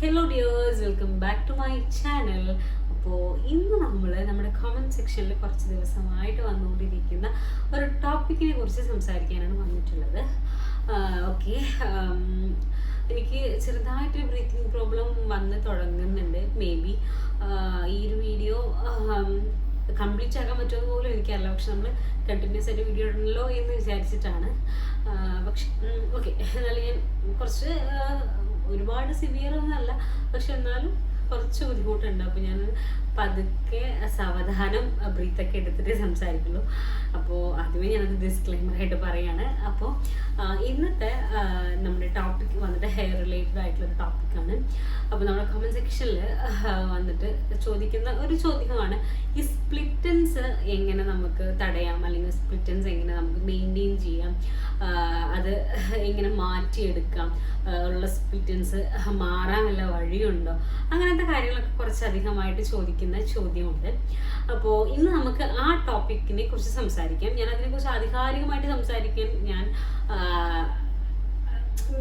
Hello dears welcome back to my channel അപ്പോൾ ഇന്ന് നമ്മൾ നമ്മുടെ കമന്റ് സെക്ഷനിൽ കുറച്ച് ദിവസമായിട്ട് വന്നുകൊണ്ടിരിക്കുന്ന ഒരു ടോപ്പിക്കിനെ കുറിച്ച് സംസാരിക്കാനാണ് വന്നിട്ടുള്ളത്. ഓക്കെ എനിക്ക് ചെറുതായിട്ടൊരു ബ്രീത്തിങ് പ്രോബ്ലം വന്ന് തുടങ്ങുന്നുണ്ട്. മേ ബി ഈ ഒരു വീഡിയോ കംപ്ലീറ്റ് ആക്കാൻ പറ്റുമെന്ന് പോലും എനിക്കറിയില്ല. പക്ഷെ നമ്മൾ കണ്ടിന്യൂസ് ആയിട്ട് വീഡിയോ ഇടണല്ലോ എന്ന് വിചാരിച്ചിട്ടാണ്. പക്ഷെ ഓക്കെ എന്നാലും ഞാൻ കുറച്ച് ഒരുപാട് സിവിയർ ഒന്നല്ല പക്ഷെ എന്നാലും കുറച്ച് ബുദ്ധിമുട്ടുണ്ട്. അപ്പോൾ ഞാൻ പതുക്കെ സാവധാനം ബ്രീത്തൊക്കെ എടുത്തിട്ട് സംസാരിക്കുള്ളൂ. അപ്പോൾ ആദ്യമേ ഞാനത് ഡിസ്ക്ലൈമർ ആയിട്ട് പറയാണ്. അപ്പോൾ ഇന്നത്തെ നമ്മുടെ ടോപ്പിക് വന്നിട്ട് ഹെയർ റിലേറ്റഡ് ആയിട്ടുള്ള ഒരു ടോപ്പിക്കാണ് അപ്പോൾ നമ്മുടെ കമന്റ് സെക്ഷനിൽ വന്നിട്ട് ചോദിക്കുന്ന ഒരു ചോദ്യമാണ് ഈ സ്പ്ലിറ്റൻസ് എങ്ങനെ നമുക്ക് തടയാം? അല്ലെങ്കിൽ സ്പ്ലിറ്റൻസ് എങ്ങനെ നമുക്ക് മെയിന്റെയിൻ ചെയ്യാം? അത് എങ്ങനെ മാറ്റിയെടുക്കാം? ഉള്ള സ്പ്ലിറ്റൻസ് മാറാൻ വല്ല വഴിയുണ്ടോ? അങ്ങനത്തെ കാര്യങ്ങളൊക്കെ കുറച്ച് അധികമായിട്ട് ചോദിക്കുന്ന ചോദ്യമുണ്ട്. അപ്പോൾ ഇന്ന് നമുക്ക് ആ ടോപ്പിക്കിനെ കുറിച്ച് സംസാരിക്കാം. ഞാൻ അതിനെക്കുറിച്ച് ആധികാരികമായിട്ട് സംസാരിക്കാൻ ഞാൻ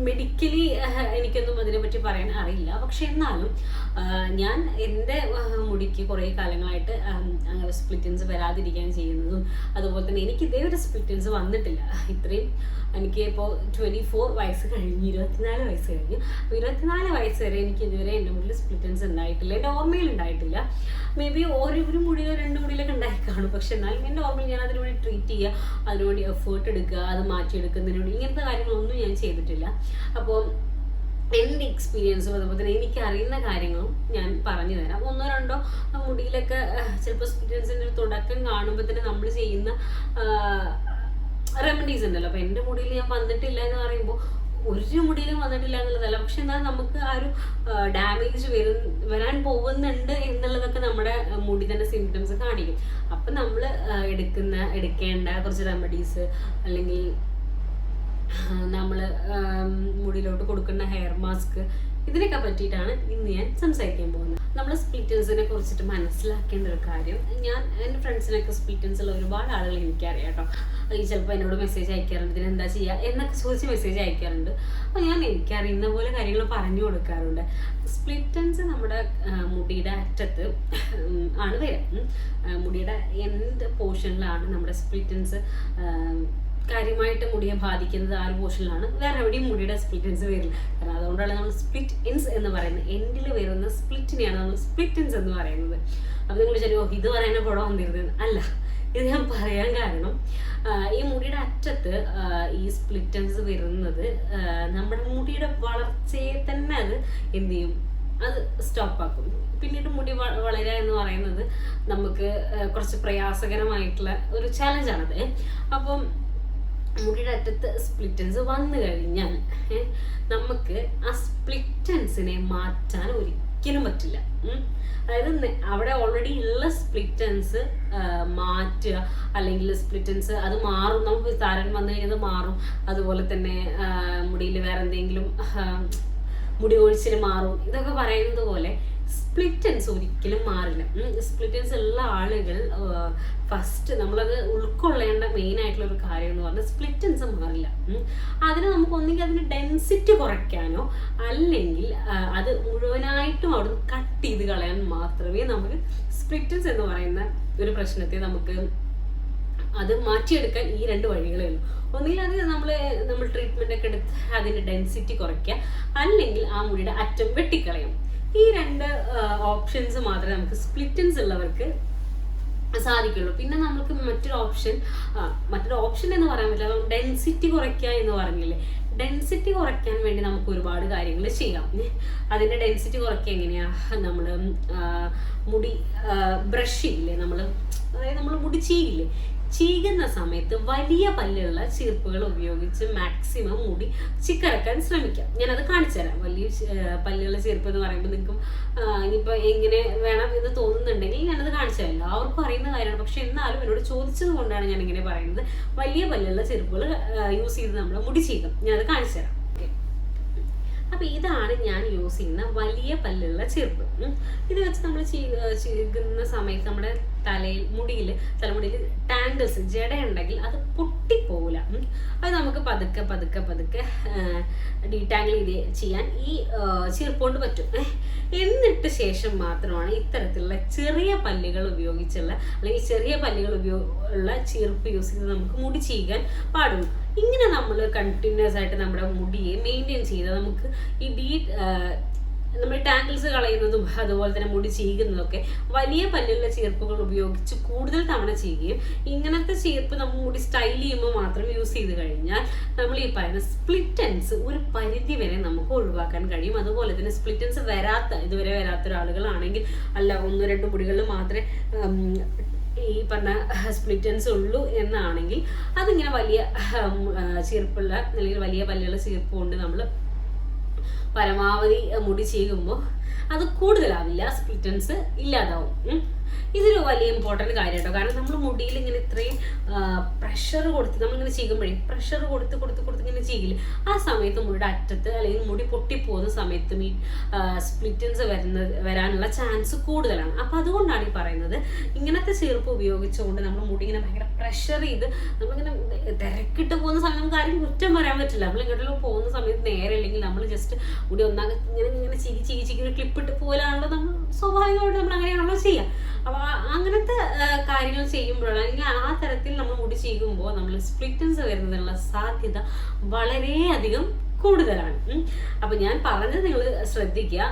മെഡിക്കലി എനിക്കൊന്നും അതിനെപ്പറ്റി പറയാൻ അറിയില്ല. പക്ഷെ എന്നാലും ഞാൻ എന്റെ മുടിക്ക് കുറേ കാലങ്ങളായിട്ട് സ്പ്ലിറ്റൻസ് വരാതിരിക്കാൻ ചെയ്യുന്നതും അതുപോലെ തന്നെ എനിക്ക് ഇതേ ഒരു സ്പ്ലിറ്റൻസ് വന്നിട്ടില്ല. ഇത്രയും എനിക്ക് ഇപ്പോൾ ട്വന്റി ഫോർ വയസ്സ് കഴിഞ്ഞ് ഇരുപത്തിനാല് വയസ്സ് കഴിഞ്ഞു അപ്പോൾ ഇരുപത്തിനാല് വയസ്സ് വരെ എനിക്ക് ഇതുവരെ എന്റെ മുടിയിൽ സ്പ്ലിറ്റൻസ് ഉണ്ടായിട്ടില്ല. എന്റെ ഓർമ്മയിൽ ഉണ്ടായിട്ടില്ല. മേ ബി ഓരോ ഒരു മുടിയിലോ രണ്ട് മുടിയിലൊക്കെ ഉണ്ടായി കാണും പക്ഷെ എന്നാലും എന്റെ ഓർമ്മയിൽ ഞാൻ അതിനുവേണ്ടി ട്രീറ്റ് ചെയ്യുക അതിനുവേണ്ടി എഫേർട്ട് എടുക്കുക അത് മാറ്റിയെടുക്കുന്നതിനുവേണ്ടി ഇങ്ങനത്തെ കാര്യങ്ങളൊന്നും ഞാൻ ചെയ്തിട്ടില്ല. അപ്പോൾ എന്റെ എക്സ്പീരിയൻസും അതുപോലെ തന്നെ എനിക്ക് അറിയുന്ന കാര്യങ്ങളും ഞാൻ പറഞ്ഞു തരാം. ഒന്നോ രണ്ടോ മുടിയിലൊക്കെ ചിലപ്പോൾ എക്സ്പീരിയൻസിന്റെ ഒരു തുടക്കം കാണുമ്പോൾ തന്നെ നമ്മൾ ചെയ്യുന്ന റെമഡീസ് ഉണ്ടല്ലോ. അപ്പോൾ എന്റെ മുടിയിൽ ഞാൻ വന്നിട്ടില്ല എന്ന് പറയുമ്പോൾ ഒരു മുടിയിലും വന്നിട്ടില്ല എന്നുള്ളതല്ല. പക്ഷെ എന്നാൽ നമുക്ക് ആ ഒരു ഡാമേജ് വരും വരാൻ പോകുന്നുണ്ട് എന്നുള്ളതൊക്കെ നമ്മുടെ മുടി തന്നെ സിംറ്റംസ് കാണിക്കും. അപ്പം നമ്മൾ എടുക്കുന്ന എടുക്കേണ്ട കുറച്ച് റെമഡീസ് അല്ലെങ്കിൽ നമ്മൾ മുടിയിലോട്ട് കൊടുക്കുന്ന ഹെയർ മാസ്ക് ഇതിനൊക്കെ പറ്റിയിട്ടാണ് ഇന്ന് ഞാൻ സംസാരിക്കാൻ പോകുന്നത്. നമ്മൾ സ്പ്ലിറ്റൻസിനെ കുറിച്ചിട്ട് മനസ്സിലാക്കേണ്ട ഒരു കാര്യം ഞാൻ എന്റെ ഫ്രണ്ട്സിനൊക്കെ സ്പ്ലിറ്റൻസ് ഉള്ള ഒരുപാട് ആളുകൾ എനിക്കറിയാം കേട്ടോ. ഈ ചിലപ്പോൾ എന്നോട് മെസ്സേജ് അയക്കാറുണ്ട് ഇതിനെന്താ ചെയ്യുക എന്നൊക്കെ ചോദിച്ച് മെസ്സേജ് അയക്കാറുണ്ട്. അപ്പോൾ ഞാൻ എനിക്കറിയുന്ന പോലെ കാര്യങ്ങൾ പറഞ്ഞു കൊടുക്കാറുണ്ട്. സ്പ്ലിറ്റൻസ് നമ്മുടെ മുടിയുടെ അറ്റത്ത് ആണ് വരിക. മുടിയുടെ എന്ത് പോർഷനിലാണ് നമ്മുടെ സ്പ്ലിറ്റൻസ് കാര്യമായിട്ട് മുടിയെ ബാധിക്കുന്നത് ആ ഒരു പോർഷനിലാണ്. വേറെ എവിടെയും മുടിയുടെ സ്പ്ലിറ്റൻസ് വരില്ല. കാരണം അതുകൊണ്ടാണ് നമ്മൾ സ്പ്ലിറ്റ് ഇൻസ് എന്ന് പറയുന്നത്. എൻഡിൽ വരുന്ന സ്പ്ലിറ്റിനെയാണ് നമ്മൾ സ്പ്ലിറ്റൻസ് എന്ന് പറയുന്നത്. അപ്പം നിങ്ങൾ വിചാരിക്കും "ഓ, ഇത് പറയുന്ന പുറം വന്നിരുന്നത്. അല്ല ഇത് ഞാൻ പറയാൻ കാരണം ഈ മുടിയുടെ അറ്റത്ത് ഈ സ്പ്ലിറ്റൻസ് വരുന്നത് നമ്മുടെ മുടിയുടെ വളർച്ചയെ തന്നെ അത് എന്ത് ചെയ്യും? അത് സ്റ്റോപ്പാക്കും പിന്നീട് മുടി വളരുക എന്ന് പറയുന്നത് നമുക്ക് കുറച്ച് പ്രയാസകരമായിട്ടുള്ള ഒരു ചാലഞ്ചാണത് അപ്പം മുടിയുടെ അറ്റത്ത് സ്പ്ലിറ്റൻസ് വന്നു കഴിഞ്ഞാൽ നമുക്ക് ആ സ്പ്ലിറ്റൻസിനെ മാറ്റാൻ ഒരിക്കലും പറ്റില്ല. അതായത് അവിടെ ഓൾറെഡി ഉള്ള സ്പ്ലിറ്റൻസ് മാറ്റുക അല്ലെങ്കിൽ സ്പ്ലിറ്റൻസ് അത് മാറും. നമുക്ക് താരൻ വന്നു കഴിഞ്ഞാൽ മാറും. അതുപോലെ തന്നെ മുടിയിൽ വേറെ എന്തെങ്കിലും മുടി ഒഴിച്ചിൽ മാറും. ഇതൊക്കെ പറയുന്നത് പോലെ സ്പ്ലിറ്റൻസ് ഒരിക്കലും മാറില്ല. സ്പ്ലിറ്റൻസ് ഉള്ള ആളുകൾ ഫസ്റ്റ് നമ്മളത് ഉൾക്കൊള്ളേണ്ട മെയിൻ ആയിട്ടുള്ള ഒരു കാര്യം എന്ന് പറഞ്ഞാൽ സ്പ്ലിറ്റൻസ് മാറില്ല അതിന് നമുക്ക് ഒന്നുകിൽ അതിന് ഡെൻസിറ്റി കുറയ്ക്കാനോ അല്ലെങ്കിൽ അത് മുഴുവനായിട്ടും അവിടെ കട്ട് ചെയ്ത് കളയാൻ മാത്രമേ നമുക്ക് സ്പ്ലിറ്റൻസ് എന്ന് പറയുന്ന ഒരു പ്രശ്നത്തെ നമുക്ക് അത് മാറ്റിയെടുക്കാൻ ഈ രണ്ട് വഴികളേ ഉള്ളൂ. ഒന്നുകിൽ അത് നമ്മൾ നമ്മൾ ട്രീറ്റ്മെന്റ് ഒക്കെ എടുത്ത് അതിന്റെ ഡെൻസിറ്റി കുറയ്ക്കുക അല്ലെങ്കിൽ ആ മുടിയുടെ അറ്റം വെട്ടിക്കളയും. ഈ രണ്ട് ഓപ്ഷൻസ് മാത്രമേ നമുക്ക് സ്പ്ലിറ്റൻസ് ഉള്ളവർക്ക് സാധിക്കുള്ളൂ. പിന്നെ നമുക്ക് മറ്റൊരു ഓപ്ഷൻ മറ്റൊരു ഓപ്ഷൻ എന്ന് പറയാൻ പറ്റില്ല. ഡെൻസിറ്റി കുറയ്ക്കുക എന്ന് പറഞ്ഞില്ലേ? ഡെൻസിറ്റി കുറയ്ക്കാൻ വേണ്ടി നമുക്ക് ഒരുപാട് കാര്യങ്ങൾ ചെയ്യാം. അതിന്റെ ഡെൻസിറ്റി കുറയ്ക്കുക എങ്ങനെയാണ് നമ്മൾ മുടി ബ്രഷ് ഇല്ലേ? നമ്മൾ അതായത് നമ്മൾ മുടി ചീകില്ലേ? ചീകുന്ന സമയത്ത് വലിയ പല്ലുള്ള ചീർപ്പുകൾ ഉപയോഗിച്ച് മാക്സിമം മുടി ചിക്കറക്കാൻ ശ്രമിക്കാം. ഞാനത് കാണിച്ചു തരാം. വലിയ പല്ലുള്ള ചീർപ്പ് എന്ന് പറയുമ്പോൾ നിങ്ങൾക്ക് ഇനിയിപ്പോൾ എങ്ങനെ വേണം എന്ന് തോന്നുന്നുണ്ടെങ്കിൽ ഞാനത് കാണിച്ചു തരാം. എല്ലാവർക്കും അറിയുന്ന കാര്യമാണ്. പക്ഷെ എന്നാലും എന്നോട് ചോദിച്ചത് കൊണ്ടാണ് ഞാൻ ഇങ്ങനെ പറയുന്നത്. വലിയ പല്ലുള്ള ചെരുപ്പുകൾ യൂസ് ചെയ്ത് നമ്മൾ മുടി ചെയ്യും ഞാനത് കാണിച്ചു തരാം. അപ്പൊ ഇതാണ് ഞാൻ യൂസ് ചെയ്യുന്ന വലിയ പല്ലുള്ള ചെരുപ്പ് ഇത് വെച്ച് നമ്മൾ ചീകുന്ന സമയത്ത് നമ്മുടെ തലയിൽ മുടിയിൽ തലമുടിയിൽ ടാങ്കിൾസ് ജട ഉണ്ടെങ്കിൽ അത് പൊട്ടിപ്പോവില്ല. അത് നമുക്ക് പതുക്കെ പതുക്കെ പതുക്കെ ഡീടാങ്കിൾ ചെയ്ത് ചെയ്യാൻ ഈ ചീർപ്പോണ്ട് പറ്റും. എന്നിട്ട് ശേഷം മാത്രമാണ് ഇത്തരത്തിലുള്ള ചെറിയ പല്ലുകൾ ഉപയോഗിച്ചുള്ള അല്ലെങ്കിൽ ചെറിയ പല്ലുകൾ ഉപയോഗ ഉള്ള ചീർപ്പ് യൂസ് ചെയ്ത് നമുക്ക് മുടി ചെയ്യാൻ പാടുള്ളൂ. ഇങ്ങനെ നമ്മൾ കണ്ടിന്യൂസ് ആയിട്ട് നമ്മുടെ മുടിയെ മെയിന്റെയിൻ ചെയ്താൽ നമുക്ക് ഈ ഡീ നമ്മൾ ടാങ്കിൾസ് കളയുന്നതും അതുപോലെ തന്നെ മുടി ചീകുന്നതൊക്കെ വലിയ പല്ലുള്ള ചീർപ്പുകൾ ഉപയോഗിച്ച് കൂടുതൽ തവണ ചെയ്യുകയും ഇങ്ങനത്തെ ചീർപ്പ് നമ്മൾ മുടി സ്റ്റൈൽ ചെയ്യുമ്പോൾ മാത്രം യൂസ് ചെയ്ത് കഴിഞ്ഞാൽ നമ്മൾ ഈ പറയുന്ന സ്പ്ലിറ്റൻസ് ഒരു പരിധി വരെ നമുക്ക് ഒഴിവാക്കാൻ കഴിയും. അതുപോലെ തന്നെ സ്പ്ലിറ്റൻസ് വരാത്ത ഇതുവരെ വരാത്ത ഒരാളുകളാണെങ്കിൽ അല്ല ഒന്നോ രണ്ടോ മുടികളിൽ മാത്രമേ ഈ പറഞ്ഞ സ്പ്ലിറ്റൻസ് ഉള്ളൂ എന്നാണെങ്കിൽ അതിങ്ങനെ വലിയ ചീർപ്പുള്ള അല്ലെങ്കിൽ വലിയ പല്ലുള്ള ചീർപ്പ് കൊണ്ട് നമ്മൾ പരമാവധി മുടി ചെയ്യുമ്പോൾ അത് കൂടുതലാവില്ല സ്പ്ലിറ്റൻസ് ഇല്ലാതാവും. ഇതൊരു വലിയ ഇമ്പോർട്ടന്റ് കാര്യം കേട്ടോ കാരണം നമ്മൾ മുടിയിൽ ഇങ്ങനെ ഇത്രയും പ്രഷർ കൊടുത്ത് നമ്മളിങ്ങനെ ചെയ്യുമ്പോഴേ പ്രഷർ കൊടുത്ത് കൊടുത്ത് കൊടുത്ത് ഇങ്ങനെ ചെയ്യില്ല? ആ സമയത്ത് മുടിയുടെ അറ്റത്ത് അല്ലെങ്കിൽ മുടി പൊട്ടിപ്പോകുന്ന സമയത്തും ഈ സ്പ്ലിറ്റൻസ് വരുന്നത് വരാനുള്ള ചാൻസ് കൂടുതലാണ്. അപ്പോൾ അതുകൊണ്ടാണ് ഈ പറയുന്നത്. ഇങ്ങനത്തെ ചെറുപ്പ് ഉപയോഗിച്ചുകൊണ്ട് നമ്മൾ മുടി ഇങ്ങനെ ഭയങ്കര പ്രഷർ ചെയ്ത് നമ്മളിങ്ങനെ തിരക്കിട്ട് പോകുന്ന സമയം നമുക്ക് ആരും കുറ്റം പറയാൻ പറ്റില്ല. നമ്മൾ ഇങ്ങോട്ടുള്ള പോകുന്ന സമയത്ത് നേരെ അല്ലെങ്കിൽ നമ്മൾ ജസ്റ്റ് മുടി ഒന്നാകെ ഇങ്ങനെ ഇങ്ങനെ ചിരി ചിരി ചിരി ക്ലിപ്പിട്ട് പോലാണല്ലോ നമ്മൾ സ്വാഭാവികമായിട്ട് നമ്മൾ അങ്ങനെയാണല്ലോ ചെയ്യുക അപ്പോൾ അങ്ങനത്തെ കാര്യങ്ങൾ ചെയ്യുമ്പോഴാണ് അല്ലെങ്കിൽ ആ തരത്തിൽ നമ്മൾ മുടി ചെയ്യുമ്പോൾ നമ്മൾ സ്പ്ലിറ്റൻസ് വരുന്നതിനുള്ള സാധ്യത വളരെയധികം കൂടുതലാണ്. അപ്പൊ ഞാൻ പറഞ്ഞത് നിങ്ങൾ ശ്രദ്ധിക്കുക.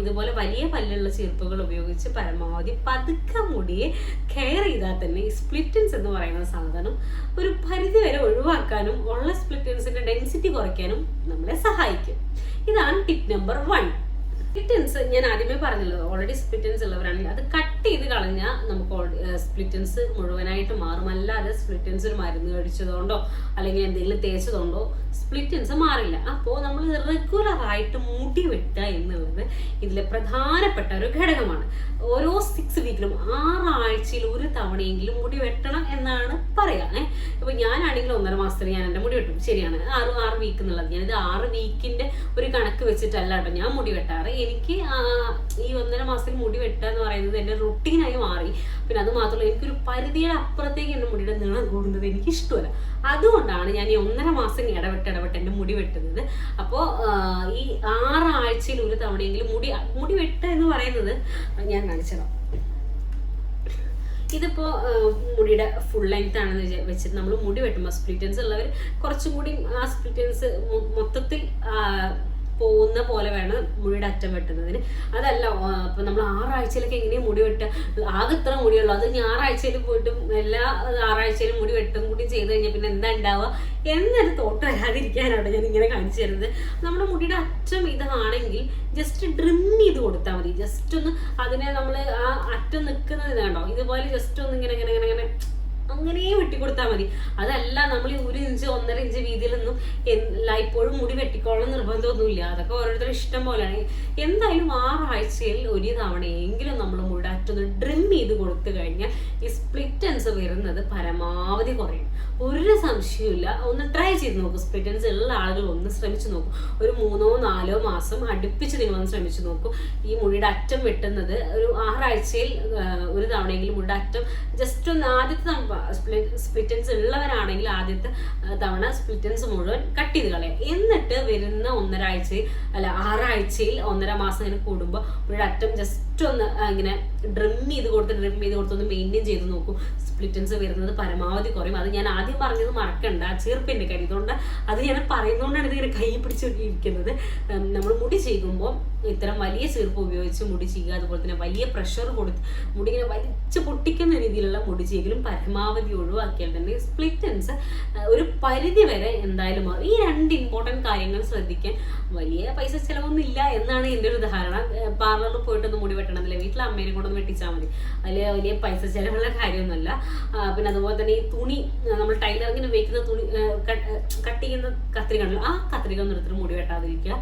ഇതുപോലെ വലിയ പല്ലുള്ള ചെറുപ്പുകൾ ഉപയോഗിച്ച് പരമാവധി പതുക്കെ മുടിയെ കെയർ ചെയ്താൽ തന്നെ ഈ സ്പ്ലിറ്റൻസ് എന്ന് പറയുന്ന സാധനം ഒരു പരിധി വരെ ഒഴിവാക്കാനും ഉള്ള സ്പ്ലിറ്റൻസിന്റെ ഡെൻസിറ്റി കുറയ്ക്കാനും നമ്മളെ സഹായിക്കും. ഇതാണ് ടിപ്പ് നമ്പർ വൺ സ്പ്ലിറ്റൻസ് ഞാൻ ആദ്യമേ പറഞ്ഞല്ലോ ഓൾറെഡി സ്പ്ലിറ്റൻസ് ഉള്ളവരാണ് അത് കട്ട് ചെയ്ത് കളഞ്ഞാൽ നമുക്ക് സ്പ്ലിറ്റൻസ് മുഴുവനായിട്ട് മാറും. അല്ലാതെ സ്പ്ലിറ്റൻസ് ഒരു മരുന്ന് കഴിച്ചതുകൊണ്ടോ അല്ലെങ്കിൽ എന്തെങ്കിലും തേച്ചതുകൊണ്ടോ സ്പ്ലിറ്റൻസ് മാറില്ല. അപ്പോൾ നമ്മൾ റെഗുലർ ആയിട്ട് മുടി വെട്ടുക എന്നുള്ളത് ഇതിലെ പ്രധാനപ്പെട്ട ഒരു ഘടകമാണ്. ഓരോ സിക്സ് വീക്കിലും ആറാഴ്ചയിൽ ഒരു തവണയെങ്കിലും മുടി വെട്ടണം എന്നാണ് പറയുക ഏഹ് ഇപ്പൊ ഞാനാണെങ്കിൽ ഒന്നര മാസത്തിൽ ഞാൻ എന്റെ മുടി വെട്ടും. ശരിയാണ്. ആറ് ആറ് വീക്ക് എന്നുള്ളത്. ഞാനിത് ആറ് വീക്കിന്റെ ഒരു കണക്ക് വെച്ചിട്ടല്ല കേട്ടോ ഞാൻ മുടി വെട്ടാറ്. എനിക്ക് ഈ ഒന്നര മാസത്തിൽ മുടി വെട്ടുക എന്ന് പറയുന്നത് എന്റെ റുട്ടീനായി മാറി. പിന്നെ അത് മാത്രമല്ല എനിക്കൊരു പരിധിയുടെ അപ്പുറത്തേക്ക് എന്റെ മുടിയുടെ നീളം കൂടുന്നത് എനിക്ക് ഇഷ്ടമല്ല അതുകൊണ്ടാണ് ഞാൻ ഈ ഒന്നര മാസം ഇടവിട്ട് ഇടവിട്ട് എന്റെ മുടി വെട്ടുന്നത്. അപ്പോ ഈ ആറാഴ്ചയിൽ ഒരു തവണയെങ്കിലും മുടി മുടി വെട്ടുക എന്ന് പറയുന്നത് ഞാൻ കാണിച്ചതാണ് ഇതിപ്പോ മുടിയുടെ ഫുൾ ലെങ്ത് ആണെന്ന് വെച്ചിട്ട് നമ്മൾ മുടി വെട്ടുമ്പോൾ സ്പ്ലിറ്റൻസ് ഉള്ളവർ കുറച്ചും കൂടി ആ സ്പ്ലിറ്റൻസ് മൊത്തത്തിൽ പോകുന്ന പോലെ വേണം മുടിയുടെ അറ്റം വെട്ടുന്നതിന്. അതല്ല ഇപ്പൊ നമ്മൾ ആറാഴ്ചയിലൊക്കെ എങ്ങനെയാ മുടി വെട്ടുക ആകെ ഇത്ര മുടിയുള്ളൂ. അത് ഞായറാഴ്ചയിൽ പോയിട്ടും എല്ലാ ആറാഴ്ചയിലും മുടി വെട്ടും കൂടി ചെയ്ത് കഴിഞ്ഞാൽ പിന്നെ എന്താ ഉണ്ടാവുക എന്നൊരു തോട്ട് വരാതിരിക്കാനാണ് ഞാൻ ഇങ്ങനെ കാണിച്ചു തരുന്നത്. നമ്മുടെ മുടിയുടെ അറ്റം ഇതാണെങ്കിൽ ജസ്റ്റ് ഡ്രിം ചെയ്ത് കൊടുത്താൽ മതി. ജസ്റ്റ് ഒന്ന് അതിനെ നമ്മൾ ആ അറ്റം നിൽക്കുന്നത് കണ്ടോ? ഇതുപോലെ ജസ്റ്റ് ഒന്ന് ഇങ്ങനെ ഇങ്ങനെ ഇങ്ങനെ ഇങ്ങനെ അങ്ങനെ വെട്ടിക്കൊടുത്താൽ മതി. അതല്ല നമ്മൾ ഒരു ഇഞ്ച് ഒന്നര ഇഞ്ച് വീതിയിലൊന്നും എല്ലായ്പ്പോഴും മുടി വെട്ടിക്കോളണം നിർബന്ധമൊന്നുമില്ല. അതൊക്കെ ഓരോരുത്തരും ഇഷ്ടം പോലെയാണ്. എന്തായാലും ആറാഴ്ചയിൽ ഒരു തവണയെങ്കിലും നമ്മൾ മുടി അറ്റൊന്ന് ഡ്രിം ചെയ്ത് കൊടുത്തു കഴിഞ്ഞാൽ ഈ സ്പ്ലിറ്റൻസ് വരുന്നത് പരമാവധി കുറയും. ഒരു സംശയമില്ല ഒന്ന് ട്രൈ ചെയ്ത് സ്പ്ലിറ്റ് സ്പ്ലിറ്റൻസ് ഉള്ള ആളുകൾ ഒന്ന് ശ്രമിച്ചു നോക്കും. ഒരു മൂന്നോ നാലോ മാസം അടുപ്പിച്ച് നിങ്ങൾ ഒന്ന് ശ്രമിച്ചു നോക്കും. ഈ മുടിയുടെ അറ്റം വെട്ടുന്നത് ഒരു ആറാഴ്ചയിൽ ഒരു തവണയെങ്കിലും മുടിയുടെ അറ്റം ജസ്റ്റ് ഒന്ന് ആദ്യത്തെ സ്പ്ലിറ്റൻസ് ഉള്ളവരാണെങ്കിൽ ആദ്യത്തെ തവണ സ്പ്ലിറ്റൻസ് മുഴുവൻ കട്ട് ചെയ്ത് കളയാം. എന്നിട്ട് വരുന്ന ഒന്നരാഴ്ചയിൽ അല്ല ആറാഴ്ചയിൽ ഒന്നര മാസം ഇങ്ങനെ കൂടുമ്പോൾ അറ്റം ജസ്റ്റ് ഒന്ന് ആ, ഇങ്ങനെ ഡ്രിം ചെയ്ത് കൊടുത്ത് ഡ്രിം ചെയ്ത് കൊടുത്ത് ഒന്ന് മെയിന്റെയിൻ ചെയ്ത് നോക്കൂ. സ്പ്ലിറ്റൻസ് വരുന്നത് പരമാവധി കുറയും. അത് ഞാൻ ആദ്യം പറഞ്ഞത് മറക്കണ്ട. ചെറുപ്പിന്റെ കാര്യം. ഇതുകൊണ്ട് അത് ഞാൻ പറയുന്നതുകൊണ്ടാണ് ഇതിങ്ങനെ കൈ പിടിച്ചിരിക്കുന്നത് നമ്മൾ മുടി ചെയ്യുമ്പോൾ ഇത്തരം വലിയ ചീർപ്പ് ഉപയോഗിച്ച് മുടി ചെയ്യുക അതുപോലെ തന്നെ വലിയ പ്രഷർ കൊടുത്ത് മുടി ഇങ്ങനെ വലിച്ച് പൊട്ടിക്കുന്ന രീതിയിലുള്ള മുടി ചെയ്യലും പരമാവധി ഒഴിവാക്കിയാൽ തന്നെ സ്പ്ലിറ്റൻസ് ഒരു പരിധി വരെ എന്തായാലും മാറും ഈ രണ്ട് ഇമ്പോർട്ടന്റ് കാര്യങ്ങൾ ശ്രദ്ധിക്കാൻ വലിയ പൈസ ചിലവൊന്നും ഇല്ല എന്നാണ് എന്റെ ഒരു ധാരണ പാർലറിൽ പോയിട്ടൊന്ന് മുടി വെട്ടണമെന്നില്ല വീട്ടിൽ അമ്മേനെ കൊണ്ടൊന്ന് വെട്ടിച്ചാൽ മതി. അതിൽ വലിയ പൈസ ചിലവുള്ള കാര്യമൊന്നുമല്ല. പിന്നെ അതുപോലെ തന്നെ ഈ തുണി നമ്മൾ ടൈലറിങ്ങിന് ഉപയോഗിക്കുന്ന തുണി കട്ട് ചെയ്യുന്ന കത്രിക ഉണ്ടല്ലോ ആ കത്രിക ഒന്നും എടുത്തിട്ട് മുടി വെട്ടാതിരിക്കുക.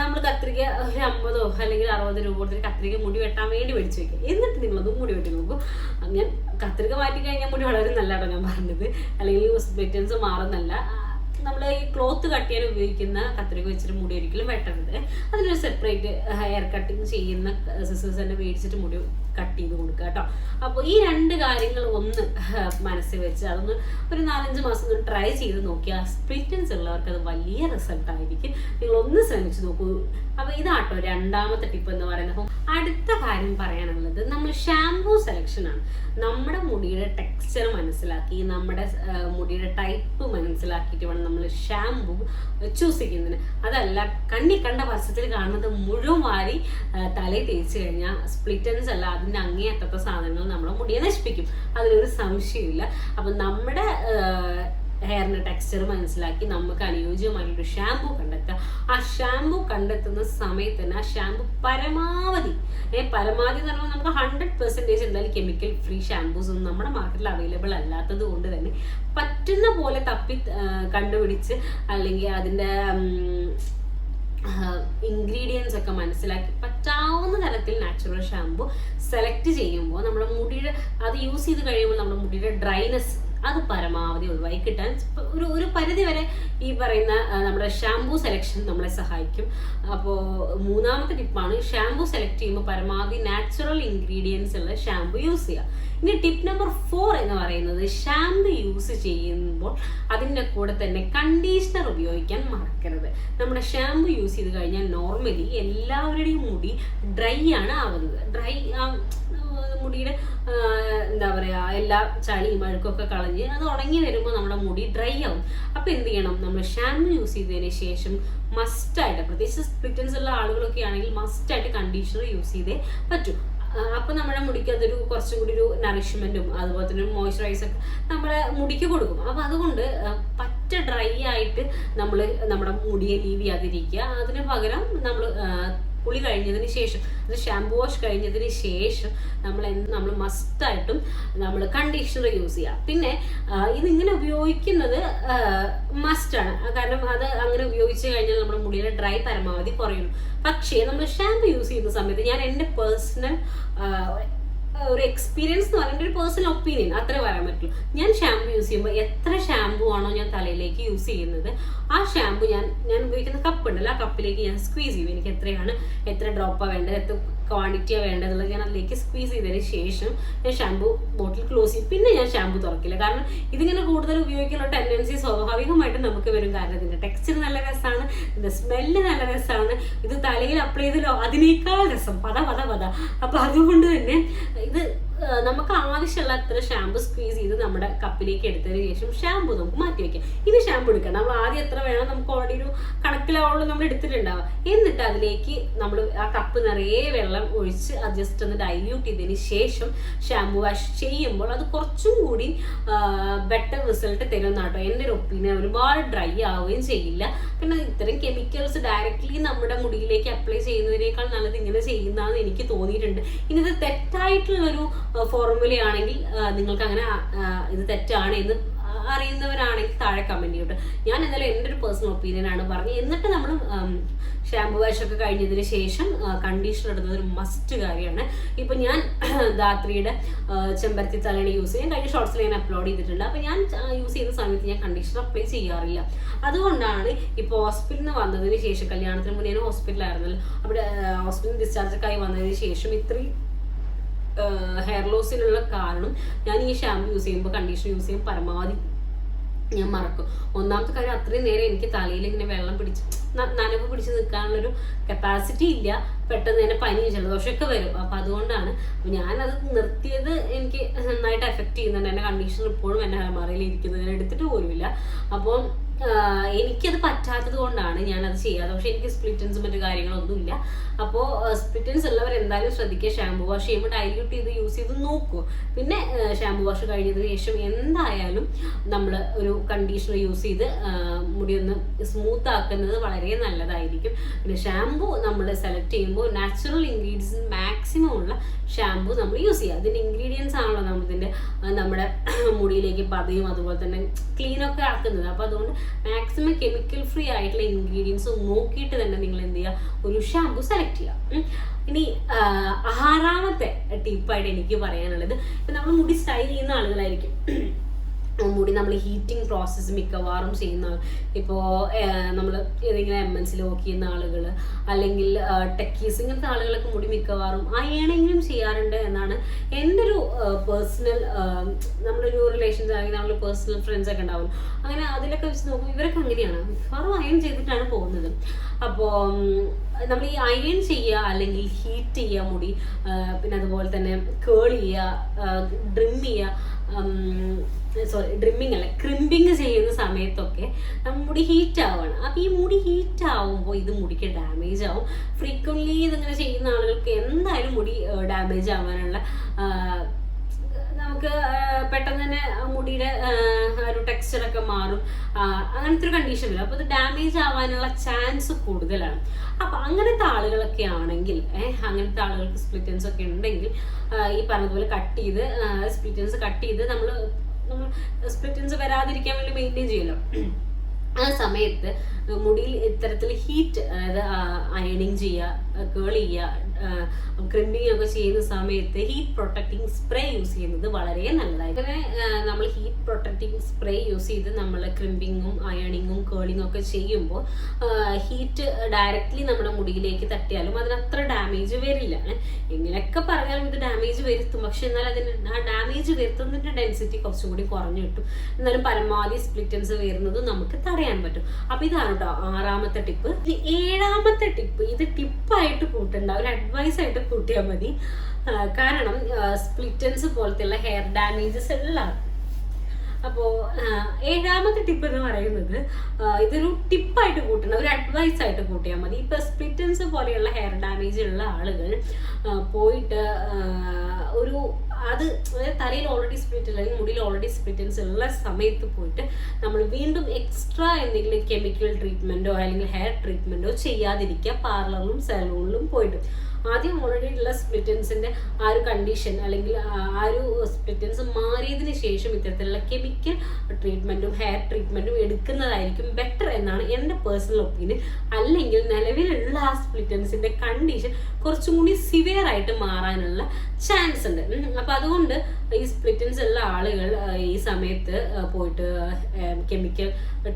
നമ്മൾ കത്രിക ഒരു അമ്പതോ അല്ലെങ്കിൽ അറുപത് രൂപ കൊടുത്തിട്ട് കത്രിക മുടി വെട്ടാൻ വേണ്ടി മേടിച്ച് വെക്കുക. എന്നിട്ട് നിങ്ങളത് മുടി വെട്ടി നോക്കും. ഞാൻ കത്രിക മാറ്റി കഴിഞ്ഞാൽ മുടി വളരെ നല്ലതാണ് ഞാൻ പറഞ്ഞത്. അല്ലെങ്കിൽ ബെറ്റൻസ് മാറുന്നല്ല. നമ്മൾ ഈ ക്ലോത്ത് കട്ട് ചെയ്യാൻ ഉപയോഗിക്കുന്ന കത്രിക വെച്ചിട്ട് മുടി ഒരിക്കലും വെട്ടരുത്. അതിനൊരു സെപ്പറേറ്റ് ഹെയർ കട്ടിങ് ചെയ്യുന്ന സിസ്റ്റേഴ്സ് തന്നെ മേടിച്ചിട്ട് മുടി കട്ട് ചെയ്ത് കൊടുക്കുക കേട്ടോ. അപ്പോൾ ഈ രണ്ട് കാര്യങ്ങൾ ഒന്ന് മനസ്സിൽ വെച്ച് അതൊന്ന് ഒരു നാലഞ്ച് മാസം ഒന്ന് ട്രൈ ചെയ്ത് നോക്കിയാൽ സ്പ്ലിറ്റൻസ് ഉള്ളവർക്ക് അത് വലിയ റിസൾട്ട് ആയിരിക്കും. നിങ്ങൾ ഒന്ന് ശ്രമിച്ചു നോക്കൂ. അപ്പോൾ ഇതാട്ടോ രണ്ടാമത്തെ ടിപ്പ് എന്ന് പറയുന്നത്. അടുത്ത കാര്യം പറയാനുള്ളത് നമ്മൾ ഷാംപൂ സെലക്ഷൻ ആണ്. നമ്മുടെ മുടിയുടെ ടെക്സ്ചർ മനസ്സിലാക്കി നമ്മുടെ മുടിയുടെ ടൈപ്പ് മനസ്സിലാക്കിയിട്ട് വേണം നമ്മൾ ഷാംപൂ ചൂസ് ചെയ്യുന്നതിന്. അതല്ല കണ്ണി കണ്ട വർഷത്തിൽ കാണുന്നത് മുഴുവൻ വാരി തലയിൽ തേച്ച് കഴിഞ്ഞാൽ സ്പ്ലിറ്റൻസ് അല്ല അതിന്റെ അങ്ങേയറ്റത്തെ സാധനങ്ങൾ നമ്മുടെ മുടിയെ നശിപ്പിക്കും. അതിലൊരു സംശയമില്ല അപ്പം നമ്മുടെ ഹെയറിന്റെ ടെക്സ്ചർ മനസ്സിലാക്കി നമുക്ക് അനുയോജ്യമായിട്ടൊരു ഷാംപൂ കണ്ടെത്തുക. ആ ഷാംപൂ കണ്ടെത്തുന്ന സമയത്ത് തന്നെ ആ ഷാംപൂ പരമാവധി പരമാവധി എന്ന് പറയുമ്പോൾ നമുക്ക് ഹൺഡ്രഡ് പെർസെന്റേജ് എന്തായാലും കെമിക്കൽ ഫ്രീ ഷാംപൂസ് ഒന്നും നമ്മുടെ മാർക്കറ്റിൽ അവൈലബിൾ അല്ലാത്തത് കൊണ്ട് തന്നെ പറ്റുന്ന പോലെ തപ്പി കണ്ടുപിടിച്ച് അല്ലെങ്കിൽ അതിന്റെ ഇൻഗ്രീഡിയൻസ് ഒക്കെ മനസ്സിലാക്കി പറ്റാവുന്ന തരത്തിൽ നാച്ചുറൽ ഷാംപൂ സെലക്ട് ചെയ്യുമ്പോൾ നമ്മുടെ മുടിയുടെ അത് യൂസ് ചെയ്ത് കഴിയുമ്പോൾ നമ്മുടെ മുടിയുടെ ഡ്രൈനെസ് അത് പരമാവധി ഒഴിവായി കിട്ടാൻ ഒരു ഒരു പരിധി വരെ ഈ പറയുന്ന നമ്മുടെ ഷാംപൂ സെലക്ഷൻ നമ്മളെ സഹായിക്കും. അപ്പോൾ മൂന്നാമത്തെ ടിപ്പാണ് ഷാംപൂ സെലക്ട് ചെയ്യുമ്പോൾ പരമാവധി നാച്ചുറൽ ഇൻഗ്രീഡിയൻസ് ഉള്ള ഷാംപൂ യൂസ് ചെയ്യുക. ഇനി ടിപ്പ് നമ്പർ ഫോർ എന്ന് പറയുന്നത് ഷാംപൂ യൂസ് ചെയ്യുമ്പോൾ അതിന്റെ കൂടെ തന്നെ കണ്ടീഷണർ ഉപയോഗിക്കാൻ മറക്കരുത്. നമ്മുടെ ഷാംപൂ യൂസ് ചെയ്ത് കഴിഞ്ഞാൽ നോർമലി എല്ലാവരുടെയും മുടി ഡ്രൈ ആണ് ആവുന്നത്. ഡ്രൈ മുടിയുടെ എന്താ പറയുക എല്ലാ ചളിയും അഴുക്കൊക്കെ കളഞ്ഞ് അത് ഉണങ്ങി വരുമ്പോൾ നമ്മുടെ മുടി ഡ്രൈ ആവും. അപ്പോൾ എന്ത് ചെയ്യണം? നമ്മൾ ഷാംപൂ യൂസ് ചെയ്തതിന് ശേഷം മസ്റ്റായിട്ട് പ്രത്യേകിച്ച് സ്പ്ലിറ്റൻസ് ഉള്ള ആളുകളൊക്കെ ആണെങ്കിൽ മസ്റ്റായിട്ട് കണ്ടീഷണർ യൂസ് ചെയ്തേ പറ്റൂ. അപ്പൊ നമ്മുടെ മുടിക്ക് അതൊരു കുറച്ചും കൂടി ഒരു നറിഷ്മെന്റും അതുപോലെ തന്നെ മോയ്സ്ചറൈസർ നമ്മുടെ മുടിക്ക് കൊടുക്കും. അപ്പൊ അതുകൊണ്ട് പറ്റ ഡ്രൈ ആയിട്ട് നമ്മൾ നമ്മുടെ മുടിയെ ലീവ് ചെയ്യാതിരിക്കുക. അതിന് പകരം നമ്മൾ കുളി കഴിഞ്ഞതിന് ശേഷം അത് ഷാംപൂ വാഷ് കഴിഞ്ഞതിന് ശേഷം നമ്മൾ നമ്മൾ മസ്റ്റായിട്ടും നമ്മൾ കണ്ടീഷണർ യൂസ് ചെയ്യുക പിന്നെ ഇതിങ്ങനെ ഉപയോഗിക്കുന്നത് മസ്റ്റാണ് കാരണം അത് അങ്ങനെ ഉപയോഗിച്ച് കഴിഞ്ഞാൽ നമ്മുടെ മുടിയുടെ ഡ്രൈ പരമാവധി കുറയുന്നു. പക്ഷേ നമ്മൾ ഷാംപൂ യൂസ് ചെയ്യുന്ന സമയത്ത് ഞാൻ എന്റെ പേഴ്സണൽ ഒരു എക്സ്പീരിയൻസ് എന്ന് പറയുന്നത് ഒരു പേഴ്സണൽ ഒപ്പീനിയൻ അത്രേ പറയാൻ പറ്റുള്ളൂ. ഞാൻ ഷാംപൂ ചെയ്യുമ്പോൾ എത്ര ഷാംപൂ ആണോ ഞാൻ തലയിലേക്ക് യൂസ് ചെയ്യുന്നത് ആ ഷാമ്പു ഞാൻ ഞാൻ ഉപയോഗിക്കുന്ന കപ്പ് ഉണ്ടല്ലോ ആ കപ്പിലേക്ക് ഞാൻ സ്ക്വീസ് ചെയ്യും. എനിക്ക് എത്രയാണ് എത്ര ഡ്രോപ്പാണ് വേണ്ടത് എത്ര ക്വാണ്ടിറ്റിയാണ് വേണ്ടതുള്ളത് ഞാൻ അതിലേക്ക് സ്ക്വീസ് ചെയ്തതിന് ശേഷം ഞാൻ ഷാംപൂ ബോട്ടിൽ ക്ലോസ് ചെയ്യും. പിന്നെ ഞാൻ ഷാംപൂ തുറക്കില്ല. കാരണം ഇതിങ്ങനെ കൂടുതൽ ഉപയോഗിക്കാനുള്ള ടെൻഡൻസി സ്വാഭാവികമായിട്ട് നമുക്ക് വരും. കാരണം ഇതിന്റെ ടെക്സ്ചർ നല്ല രസമാണ് ഇതിന്റെ സ്മെല്ല് നല്ല രസമാണ്. ഇത് തലയിൽ അപ്ലൈ ചെയ്തല്ലോ അതിനേക്കാൾ രസം. പത പത പത. അപ്പോൾ അതുകൊണ്ട് തന്നെ ഇത് നമുക്ക് ആവശ്യമുള്ള അത്ര ഷാമ്പു സ്ക്വീസ് ചെയ്ത് നമ്മുടെ കപ്പിലേക്ക് എടുത്തതിന് ശേഷം ഷാമ്പു നമുക്ക് മാറ്റി വെക്കാം. ഇത് ഷാമ്പു എടുക്കണം. നമ്മൾ ആദ്യം എത്ര വേണം നമുക്ക് ഓൾറെഡി ഒരു കണക്കിലാവുള്ളൂ നമ്മൾ എടുത്തിട്ടുണ്ടാവുക. എന്നിട്ട് അതിലേക്ക് നമ്മൾ ആ കപ്പ് നിറയെ വെള്ളം ഒഴിച്ച് അത് ജസ്റ്റ് ഒന്ന് ഡൈല്യൂട്ട് ചെയ്തതിന് ശേഷം ഷാമ്പു വാഷ് ചെയ്യുമ്പോൾ അത് കുറച്ചും കൂടി ബെറ്റർ റിസൾട്ട് തരും കേട്ടോ എന്റെ ഒരു ഒപ്പീനിയൻ ഒരുപാട് ഡ്രൈ ആവുകയും ചെയ്യില്ല. പിന്നെ ഇത്തരം കെമിക്കൽസ് ഡയറക്റ്റ്ലി നമ്മുടെ മുടിയിലേക്ക് അപ്ലൈ ചെയ്യുന്നതിനേക്കാൾ നല്ലത് ഇങ്ങനെ ചെയ്യുന്നതാണെന്ന് എനിക്ക് തോന്നിയിട്ടുണ്ട്. ഇനി ഇത് തെറ്റായിട്ടുള്ളൊരു ഫോർമുലയാണെങ്കിൽ നിങ്ങൾക്ക് അങ്ങനെ ഇത് തെറ്റാണ് എന്ന് അറിയുന്നവരാണെങ്കിൽ താഴെ കമന്റ് ചെയ്യട്ടെ ഞാൻ എന്തായാലും എന്റെ ഒരു പേഴ്സണൽ ഒപ്പീനിയൻ ആണ് പറഞ്ഞത്. എന്നിട്ട് നമ്മൾ ഷാമ്പു വാഷ് ഒക്കെ കഴിഞ്ഞതിന് ശേഷം കണ്ടീഷണർ ഇടുന്നത് ഒരു മസ്റ്റ് കാര്യമാണ്. ഇപ്പൊ ഞാൻ ധാത്രിയുടെ ചെമ്പരത്തി തലയാണ് യൂസ് ചെയ്യും. കഴിഞ്ഞ ഷോർട്സിൽ ഞാൻ അപ്ലോഡ് ചെയ്തിട്ടുണ്ട്. അപ്പൊ ഞാൻ യൂസ് ചെയ്യുന്ന സമയത്ത് ഞാൻ കണ്ടീഷണർ അപ്ലൈ ചെയ്യാറില്ല. അതുകൊണ്ടാണ് ഇപ്പോൾ ഹോസ്പിറ്റലിൽ നിന്ന് വന്നതിന് ശേഷം കല്യാണത്തിന് മുന്നേ ഞാൻ ഹോസ്പിറ്റലായിരുന്നല്ലോ അവിടെ ഹോസ്പിറ്റലിൽ ഡിസ്ചാർജ് ഒക്കെ ആയി വന്നതിന് ശേഷം ഇത്രയും ഹെയർ ലോസിനുള്ള കാരണം ഞാൻ ഈ ഷാമ്പു യൂസ് ചെയ്യുമ്പോൾ കണ്ടീഷണർ യൂസ് ചെയ്യുമ്പോൾ പരമാവധി ഞാൻ മറക്കും. ഒന്നാമത്തെ കാര്യം അത്രയും നേരം എനിക്ക് തലയിൽ ഇങ്ങനെ വെള്ളം പിടിച്ച് നനവ് പിടിച്ച് നിൽക്കാനുള്ളൊരു കപ്പാസിറ്റി ഇല്ല. പെട്ടെന്ന് തന്നെ പനിയും ജലദോഷമൊക്കെ വരും. അപ്പം അതുകൊണ്ടാണ് അപ്പം ഞാനത് നിർത്തിയത് എനിക്ക് നന്നായിട്ട് എഫക്റ്റ് ചെയ്യുന്നുണ്ട്. എന്റെ കണ്ടീഷൻ ഇപ്പോഴും എന്റെ അലമാറയിൽ ഇരിക്കുന്നത്. എടുത്തിട്ട് പോലുമില്ല. അപ്പോൾ എനിക്കത് പറ്റാത്തത് കൊണ്ടാണ് ഞാനത് ചെയ്യാതെ പക്ഷെ എനിക്ക് സ്പ്ലിറ്റൻസും മറ്റു കാര്യങ്ങളൊന്നും ഇല്ല അപ്പോൾ സ്പ്ലിറ്റൻസ് ഉള്ളവർ എന്തായാലും ശ്രദ്ധിക്കുക. ഷാമ്പു വാഷ് ചെയ്യുമ്പോൾ ഡൈല്യൂട്ട് ചെയ്ത് യൂസ് ചെയ്ത് നോക്കൂ. പിന്നെ ഷാമ്പു വാഷ് കഴിഞ്ഞതിന് ശേഷം എന്തായാലും നമ്മൾ ഒരു കണ്ടീഷണർ യൂസ് ചെയ്ത് മുടിയൊന്ന് സ്മൂത്ത് ആക്കുന്നത് വളരെ നല്ലതായിരിക്കും. പിന്നെ ഷാമ്പു നമ്മൾ സെലക്ട് ചെയ്യുമ്പോൾ നാച്ചുറൽ ഇൻഗ്രീഡിയൻസ് മാക്സിമം ഉള്ള ഷാമ്പു നമ്മൾ യൂസ് ചെയ്യുക. അതിന്റെ ഇൻഗ്രീഡിയൻസ് ആണല്ലോ നമ്മളിതിന്റെ നമ്മുടെ മുടിയിലേക്ക് പതയും അതുപോലെ തന്നെ ക്ലീനൊക്കെ ആക്കുന്നത്. അപ്പോൾ അതുകൊണ്ട് മാക്സിമം കെമിക്കൽ ഫ്രീ ആയിട്ടുള്ള ഇൻഗ്രീഡിയൻസ് നോക്കിയിട്ട് തന്നെ നിങ്ങൾ എന്ത് ചെയ്യുക? ഒരു ഷാമ്പു സെലക്ട് ചെയ്യുക. ഇനി ആറാമത്തെ ടിപ്പായിട്ട് എനിക്ക് പറയാനുള്ളത് ഇപ്പം നമ്മൾ മുടി സ്റ്റൈൽ ചെയ്യുന്ന ആളുകളായിരിക്കും. മുടി നമ്മൾ ഹീറ്റിംഗ് പ്രോസസ്സ് മിക്കവാറും ചെയ്യുന്ന ഇപ്പോൾ നമ്മൾ ഏതെങ്കിലും എം എൻ സിയിൽ വർക്ക് ചെയ്യുന്ന ആളുകൾ അല്ലെങ്കിൽ ടെക്കീസ് ഇങ്ങനത്തെ ആളുകളൊക്കെ മുടി മിക്കവാറും അയണെങ്കിലും ചെയ്യാറുണ്ട് എന്നാണ് എന്റെ ഒരു പേഴ്സണൽ നമ്മളൊരു റിലേഷൻസ് ആണെങ്കിൽ നമ്മൾ പേഴ്സണൽ ഫ്രണ്ട്സ് ഒക്കെ ഉണ്ടാവും. അങ്ങനെ അതിലൊക്കെ വെച്ച് നോക്കും ഇവരൊക്കെ അങ്ങനെയാണ്. മിക്കവാറും അയൺ ചെയ്തിട്ടാണ് പോകുന്നത്. അപ്പോൾ നമ്മൾ ഈ അയൺ ചെയ്യുക അല്ലെങ്കിൽ ഹീറ്റ് ചെയ്യുക മുടി പിന്നെ അതുപോലെ തന്നെ കേൾ ചെയ്യുക ഡ്രിം ചെയ്യുക സോറി ഡ്രിമ്മിങ് അല്ല ക്രിമ്പിങ് ചെയ്യുന്ന സമയത്തൊക്കെ മുടി ഹീറ്റ് ആവുകയാണ്. അപ്പം ഈ മുടി ഹീറ്റ് ആവുമ്പോൾ ഇത് മുടിക്ക് ഡാമേജ് ആവും. ഫ്രീക്വൻലി ഇതിങ്ങനെ ചെയ്യുന്ന ആളുകൾക്ക് എന്തായാലും മുടി ഡാമേജ് ആവാനുള്ള നമുക്ക് പെട്ടെന്ന് തന്നെ മുടിയുടെ ഒരു ടെക്സ്ചറൊക്കെ മാറും. അങ്ങനത്തെ ഒരു കണ്ടീഷൻ വരും. അപ്പോൾ ഇത് ഡാമേജ് ആവാനുള്ള ചാൻസ് കൂടുതലാണ്. അപ്പം അങ്ങനത്തെ ആളുകളൊക്കെ ആണെങ്കിൽ അങ്ങനത്തെ ആളുകൾക്ക് സ്പ്ലിറ്റൻസ് ഒക്കെ ഉണ്ടെങ്കിൽ ഈ പറഞ്ഞതുപോലെ കട്ട് ചെയ്ത് സ്പ്ലിറ്റൻസ് കട്ട് ചെയ്ത് നമ്മൾ നമ്മൾ സ്പ്ലിറ്റൻസ് വരാതിരിക്കാൻ വേണ്ടി മെയിന്റെയിൻ ചെയ്യലോ ആ സമയത്ത് മുടിയിൽ ഇത്തരത്തിൽ ഹീറ്റ് അതായത് അയണിങ് ചെയ്യുക കേൾ ചെയ്യുക ക്രിമ്പിങ് ഒക്കെ ചെയ്യുന്ന സമയത്ത് ഹീറ്റ് പ്രൊട്ടക്റ്റിംഗ് സ്പ്രേ യൂസ് ചെയ്യുന്നത് വളരെ നല്ലതായി അങ്ങനെ നമ്മൾ ഹീറ്റ് പ്രൊട്ടക്റ്റിംഗ് സ്പ്രേ യൂസ് ചെയ്ത് നമ്മൾ ക്രിമ്പിങ്ങും അയണിങ്ങും കേളിങ്ങും ഒക്കെ ചെയ്യുമ്പോൾ ഹീറ്റ് ഡയറക്റ്റ്ലി നമ്മുടെ മുടിയിലേക്ക് തട്ടിയാലും അതിനത്ര ഡാമേജ് വരില്ല. എങ്ങനെയൊക്കെ പറഞ്ഞാലും ഇത് ഡാമേജ് വരുത്തും. പക്ഷെ എന്നാൽ അതിന് ആ ഡാമേജ് വരുത്തുന്നതിന്റെ ഡെൻസിറ്റി കുറച്ചും കൂടി കുറഞ്ഞു കിട്ടും. എന്നാലും പരമാവധി സ്പ്ലിറ്റൻസ് വരുന്നത് നമുക്ക് തടയാൻ പറ്റും. അപ്പോൾ ഇതാണ് കേട്ടോ ആറാമത്തെ ടിപ്പ് ഏഴാമത്തെ ടിപ്പ് ഇത് ടിപ്പായിട്ട് കൂട്ടണ്ട. ഒരു അഡ്വൈസ് ആയിട്ട് കൂട്ടിയാൽ മതി. കാരണം സ്പ്ലിറ്റൻസ് പോലത്തെയുള്ള ഹെയർ ഡാമേജസ് എല്ലാം. അപ്പോൾ ഏഴാമത്തെ ടിപ്പ് എന്ന് പറയുന്നത് ഇതൊരു ടിപ്പായിട്ട് കൂട്ടണം ഒരു അഡ്വൈസ് ആയിട്ട് കൂട്ടിയാൽ മതി. ഇപ്പോൾ സ്പ്ലിറ്റൻസ് പോലെയുള്ള ഹെയർ ഡാമേജ് ഉള്ള ആളുകൾ പോയിട്ട് ഒരു അത് തലയിൽ ഓൾറെഡി സ്പ്ലിറ്റ് അല്ലെങ്കിൽ മുടിയിൽ ഓൾറെഡി സ്പ്ലിറ്റൻസ് ഉള്ള സമയത്ത് പോയിട്ട് നമ്മൾ വീണ്ടും എക്സ്ട്രാ എന്തെങ്കിലും കെമിക്കൽ ട്രീറ്റ്മെന്റോ അല്ലെങ്കിൽ ഹെയർ ട്രീറ്റ്മെന്റോ ചെയ്യാതിരിക്കുക പാർലറിലും സലൂണിലും പോയിട്ട്. ആദ്യം ഓൾറെഡി ഉള്ള സ്പ്ലിറ്റൻസിന്റെ ആ ഒരു കണ്ടീഷൻ അല്ലെങ്കിൽ ആ- ഒരു സ്പ്ലിറ്റൻസ് മാറിയതിന് ശേഷം ഇത്തരത്തിലുള്ള കെമിക്കൽ ട്രീറ്റ്മെന്റും ഹെയർ ട്രീറ്റ്മെന്റും എടുക്കുന്നതായിരിക്കും ബെറ്റർ എന്നാണ് എന്റെ പേഴ്സണൽ ഒപ്പീനിയൻ അല്ലെങ്കിൽ നിലവിലുള്ള ആ സ്പ്ലിറ്റൻസിന്റെ കണ്ടീഷൻ കുറച്ചും കൂടി സിവിയർ ആയിട്ട് മാറാനുള്ള ചാൻസ് ഉണ്ട്. അപ്പൊ അതുകൊണ്ട് ഈ സ്പ്ലിറ്റൻസ് ഉള്ള ആളുകൾ ഈ സമയത്ത് പോയിട്ട് കെമിക്കൽ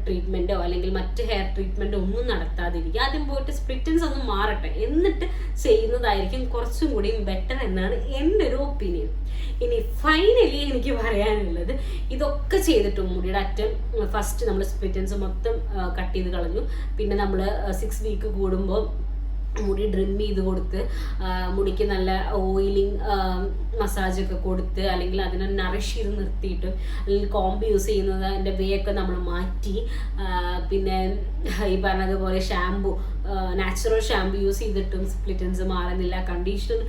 ട്രീറ്റ്മെന്റോ അല്ലെങ്കിൽ മറ്റ് ഹെയർ ട്രീറ്റ്മെന്റോ ഒന്നും നടത്താതിരിക്കുക. ആദ്യം പോയിട്ട് സ്പ്ലിറ്റൻസ് ഒന്ന് മാറട്ടെ. എന്നിട്ട് ചെയ്യുന്നതായിരിക്കും കുറച്ചും കൂടി ബെറ്റർ എന്നാണ് എന്റെ ഒരു ഒപ്പീനിയൻ ഇനി ഫൈനലി എനിക്ക് പറയാനുള്ളത് ഇതൊക്കെ ചെയ്തിട്ടും മുടിയുടെ അറ്റം ഫസ്റ്റ് നമ്മൾ സ്പ്ലിറ്റൻസ് മൊത്തം കട്ട് ചെയ്ത് കളഞ്ഞു. പിന്നെ നമ്മൾ സിക്സ് വീക്ക് കൂടുമ്പോൾ മുടി ഡ്രിം ചെയ്ത് കൊടുത്ത് മുടിക്ക് നല്ല ഓയിലിംഗ് മസാജ് ഒക്കെ കൊടുത്ത് അല്ലെങ്കിൽ അതിനെ നറിഷ് ചെയ്ത് നിർത്തിയിട്ട് അല്ലെങ്കിൽ കോംബ് യൂസ് ചെയ്യുന്നത് അതിന്റെ വേ ഒക്കെ നമ്മൾ മാറ്റി പിന്നെ ഈ പറഞ്ഞതുപോലെ ഷാമ്പു നാച്ചുറൽ ഷാമ്പു യൂസ് ചെയ്തിട്ടും സ്പ്ലിറ്റൻസ് മാറുന്നില്ല കണ്ടീഷണർ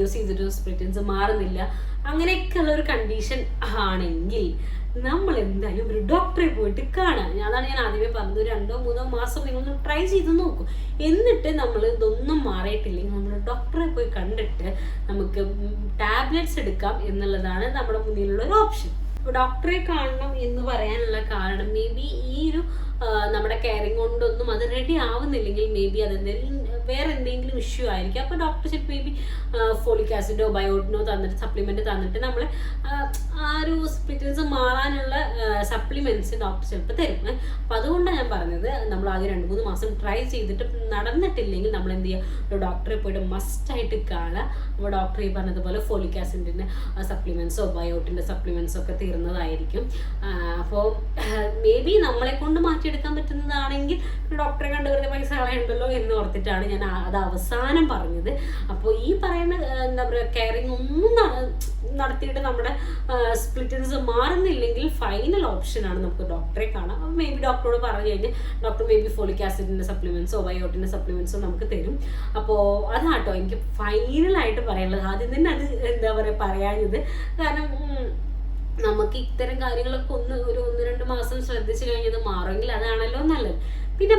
യൂസ് ചെയ്തിട്ടും സ്പ്ലിറ്റൻസ് മാറുന്നില്ല. അങ്ങനെയൊക്കെയുള്ള ഒരു കണ്ടീഷൻ ആണെങ്കിൽ നമ്മൾ എന്തായാലും ഒരു ഡോക്ടറെ പോയിട്ട് കാണാം. അതാണ് ഞാൻ ആദ്യമേ പറഞ്ഞത്. രണ്ടോ മൂന്നോ മാസം നിങ്ങളൊന്ന് ട്രൈ ചെയ്ത് നോക്കും. എന്നിട്ട് നമ്മൾ ഇതൊന്നും മാറിയിട്ടില്ലെങ്കിൽ നമ്മൾ ഡോക്ടറെ പോയി കണ്ടിട്ട് നമുക്ക് ടാബ്ലറ്റ്സ് എടുക്കാം എന്നുള്ളതാണ് നമ്മുടെ മുന്നിലുള്ള ഒരു ഓപ്ഷൻ ഡോക്ടറെ കാണണം എന്ന് പറയാനുള്ള കാരണം മേ ബി ഈ ഒരു നമ്മുടെ കെയറിങ് കൊണ്ടൊന്നും അത് റെഡി ആവുന്നില്ലെങ്കിൽ മേ ബി അതെന്തെങ്കിലും വേറെ എന്തെങ്കിലും ഇഷ്യൂ ആയിരിക്കും. അപ്പോൾ ഡോക്ടർ ചിലപ്പോൾ മേ ബി ഫോളിക് ആസിഡോ ബയോട്ടിനോ തന്നിട്ട് സപ്ലിമെന്റ് തന്നിട്ട് നമ്മൾ ഒരു ഹോസ്പിറ്റൽസ് മാറാനുള്ള സപ്ലിമെന്റ്സ് ഡോക്ടർ ചിലപ്പോൾ തരും. അപ്പം അതുകൊണ്ടാണ് ഞാൻ പറഞ്ഞത് നമ്മൾ ആദ്യം രണ്ട് മൂന്ന് മാസം ട്രൈ ചെയ്തിട്ട് നടന്നിട്ടില്ലെങ്കിൽ നമ്മൾ എന്ത് ചെയ്യുക? ഒരു ഡോക്ടറെ പോയിട്ട് മസ്റ്റായിട്ട് കാണുക. അപ്പോൾ ഡോക്ടർ ഈ പറഞ്ഞതുപോലെ ഫോളിക് ആസിഡിന്റെ സപ്ലിമെന്റ്സോ ബയോട്ടിന്റെ സപ്ലിമെന്റ്സോ ഒക്കെ തീർന്നതായിരിക്കും. അപ്പോൾ മേ ബി നമ്മളെ കൊണ്ട് മാറ്റിയെടുക്കാൻ പറ്റുന്നതാണെങ്കിൽ ഡോക്ടറെ കണ്ട് വെറുതെ പൈസ കളയണ്ടല്ലോ എന്ന് ഓർത്തിട്ടാണ് ഞാൻ അത് അവസാനം പറഞ്ഞത്. അപ്പോൾ ഈ പറയുന്ന എന്താ പറയുക കെയറിങ് ഒന്നും നടത്തിയിട്ട് നമ്മുടെ സ്പ്ലിറ്റൻസ് മാറുന്നില്ലെങ്കിൽ ഫൈനൽ ഓപ്ഷൻ ആണ് നമുക്ക് ഡോക്ടറെ കാണാം. മേ ബി ഡോക്ടറോട് പറഞ്ഞു കഴിഞ്ഞാൽ ഡോക്ടർ മേ ബി ഫോളിക് ആസിഡിന്റെ സപ്ലിമെൻസോ ബയോട്ടിന്റെ സപ്ലിമെൻസോ നമുക്ക് തരും. അപ്പോൾ അതാട്ടോ എനിക്ക് ഫൈനലായിട്ട് പറയാനുള്ളത്. ആദ്യം തന്നെ അത് എന്താ പറയുക പറയാഞ്ഞത്. കാരണം നമുക്ക് ഇത്തരം കാര്യങ്ങളൊക്കെ ഒന്ന് ഒരു ഒന്ന് രണ്ട് മാസം ശ്രദ്ധിച്ചു കഴിഞ്ഞത് മാറുമെങ്കിൽ അതാണല്ലോ നല്ലത്. പിന്നെ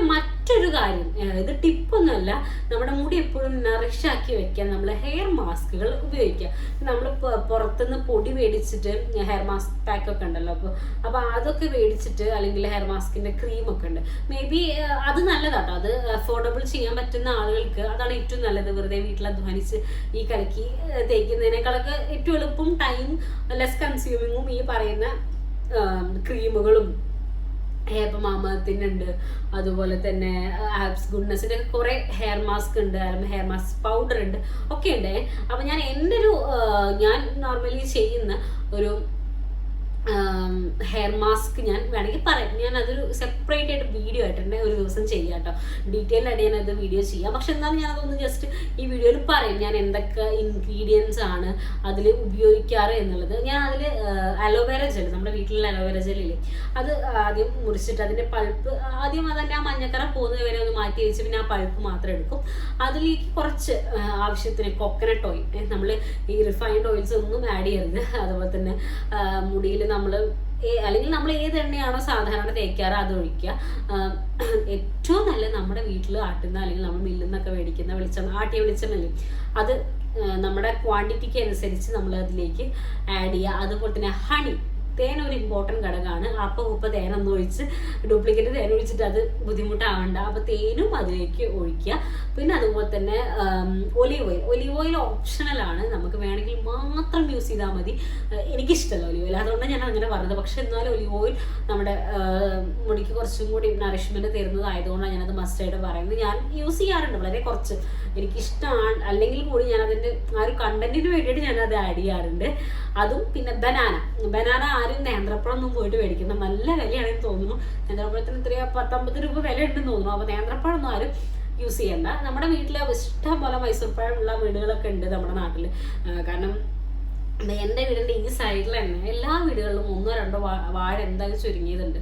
മറ്റൊരു കാര്യം അതായത് ഇത് ടിപ്പൊന്നുമല്ല. നമ്മുടെ മുടി എപ്പോഴും നറിഷാക്കി വെക്കാൻ നമ്മൾ ഹെയർ മാസ്കുകൾ ഉപയോഗിക്കുക. നമ്മൾ പുറത്തുനിന്ന് പൊടി മേടിച്ചിട്ട് ഹെയർ മാസ്ക് പാക്ക് ഒക്കെ ഉണ്ടല്ലോ അപ്പോൾ അപ്പോൾ അതൊക്കെ മേടിച്ചിട്ട് അല്ലെങ്കിൽ ഹെയർ മാസ്കിന്റെ ക്രീം ഒക്കെ ഉണ്ട്. മേ ബി അത് നല്ലതാട്ടോ. അത് അഫോർഡബിൾ ചെയ്യാൻ പറ്റുന്ന ആളുകൾക്ക് അതാണ് ഏറ്റവും നല്ലത്. വെറുതെ വീട്ടിൽ അധ്വാനിച്ച് ഈ കലക്കി തേക്കുന്നതിനേക്കാളൊക്കെ ഏറ്റവും എളുപ്പം ടൈം ലെസ് കൺസ്യൂമിങ്ങും ഈ പറയുന്ന ക്രീമുകളും ഹെയർ മാമത്തിനുണ്ട്. അതുപോലെ തന്നെ ആപ്സ് ഗുഡ്നസിന്റെ കുറേ ഹെയർ മാസ്ക് ഉണ്ട്. ഹെയർ മാസ്ക് പൗഡർ ഉണ്ട്. ഒക്കെ ഉണ്ട്. അപ്പം ഞാൻ എന്റെ ഒരു ഞാൻ നോർമലി ചെയ്യുന്ന ഒരു ഹെയർ മാസ്ക് ഞാൻ വേണമെങ്കിൽ പറയാം. ഞാൻ അതൊരു സെപ്പറേറ്റ് ആയിട്ട് വീഡിയോ ആയിട്ട് ഒരു ദിവസം ചെയ്യാം കേട്ടോ ഡീറ്റെയിൽ ആയിട്ട് ഞാൻ വീഡിയോ ചെയ്യാം. പക്ഷെ എന്നാലും ഞാൻ അതൊന്ന് ജസ്റ്റ് ഈ വീഡിയോയിൽ പറയും. ഞാൻ എന്തൊക്കെ ഇൻഗ്രീഡിയൻസ് ആണ് അതിൽ ഉപയോഗിക്കാറ് എന്നുള്ളത്. ഞാൻ അതിൽ അലോവേര ജെൽ നമ്മുടെ വീട്ടിലുള്ള അലോവേര ജെല്ലില്ലേ അത് ആദ്യം മുറിച്ചിട്ട് അതിന്റെ പൾപ്പ് ആദ്യം അതന്നെ ആ മഞ്ഞക്കറ പോകുന്നത് വരെ ഒന്ന് മാറ്റി വെച്ച് പിന്നെ ആ പൾപ്പ് മാത്രം എടുക്കും. അതിലേക്ക് കുറച്ച് ആവശ്യത്തിന് കോക്കനട്ട് ഓയിൽ നമ്മൾ ഈ റിഫൈൻഡ് ഓയിൽസ് ഒന്നും ആഡ് ചെയ്യരുത്. അതുപോലെ തന്നെ മുടിയിൽ നമ്മൾ അല്ലെങ്കിൽ നമ്മൾ ഏത് എണ്ണയാണോ സാധാരണ തേക്കാറ് അത് ഒഴിക്കുക. ഏറ്റവും നല്ല നമ്മുടെ വീട്ടിൽ ആട്ടുന്ന അല്ലെങ്കിൽ നമ്മൾ മില്ലിൽ നിന്നൊക്കെ മേടിക്കുന്ന വെളിച്ചെണ്ണ ആട്ടിയ വെളിച്ചെണ്ണല്ലേ അത് നമ്മുടെ ക്വാണ്ടിറ്റിക്ക് അനുസരിച്ച് നമ്മൾ അതിലേക്ക് ആഡ് ചെയ്യുക. അതുപോലെ തന്നെ ഹണി തേൻ ഒരു ഇമ്പോർട്ടന്റ് ഘടകമാണ്. അപ്പം ഉപ്പ് തേനൊന്നും ഒഴിച്ച് ഡ്യൂപ്ലിക്കേറ്റ് തേൻ ഒഴിച്ചിട്ട് അത് ബുദ്ധിമുട്ടാവണ്ട. അപ്പോൾ തേനും അതിലേക്ക് ഒഴിക്കുക. പിന്നെ അതുപോലെ തന്നെ ഒലിവ് ഓയിൽ ഒലിവ് ഓയിൽ ഓപ്ഷണലാണ് നമുക്ക് വേണമെങ്കിൽ മാത്രം യൂസ് ചെയ്താൽ മതി. എനിക്കിഷ്ടമല്ല ഒലിവ് ഓയിൽ അതുകൊണ്ടാണ് ഞാൻ അങ്ങനെ പറഞ്ഞത്. പക്ഷെ എന്നാലും ഒലിവ് ഓയിൽ നമ്മുടെ മുടിക്ക് കുറച്ചും കൂടി നറിഷ്മെന്റ് തരുന്നതായതുകൊണ്ടാണ് ഞാനത് മസ്റ്റായിട്ട് പറയുന്നത്. ഞാൻ യൂസ് ചെയ്യാറുണ്ട്. വളരെ കുറച്ച്. എനിക്കിഷ്ടമാണ്. അല്ലെങ്കിൽ കൂടി ഞാൻ അതിന്റെ ആ ഒരു കണ്ടന്റിന് വേണ്ടിയിട്ട് ഞാനത് ആഡ് ചെയ്യാറുണ്ട്. അതും പിന്നെ ബനാന ബനാന ആരും നേന്ത്രപ്പഴം ഒന്നും പോയിട്ട് മേടിക്കുന്ന നല്ല വിലയാണെന്ന് തോന്നുന്നു. നേന്ത്രപ്പഴത്തിന് ഇത്രയോ പത്തൊമ്പത് രൂപ വില ഉണ്ടെന്ന് തോന്നുന്നു. അപ്പോൾ നേന്ത്രപ്പഴം ഒന്നും ആരും യൂസ് ചെയ്യണ്ട. നമ്മുടെ വീട്ടിൽ ഇഷ്ടം പോലെ മൈസൂർ പഴമുള്ള വീടുകളൊക്കെ ഉണ്ട് നമ്മുടെ നാട്ടിൽ. കാരണം എന്റെ വീടിന്റെ ഈ സൈഡിൽ തന്നെ എല്ലാ വീടുകളിലും ഒന്നോ രണ്ടോ വാഴ എന്തായാലും ചുരുങ്ങിയതുണ്ട്.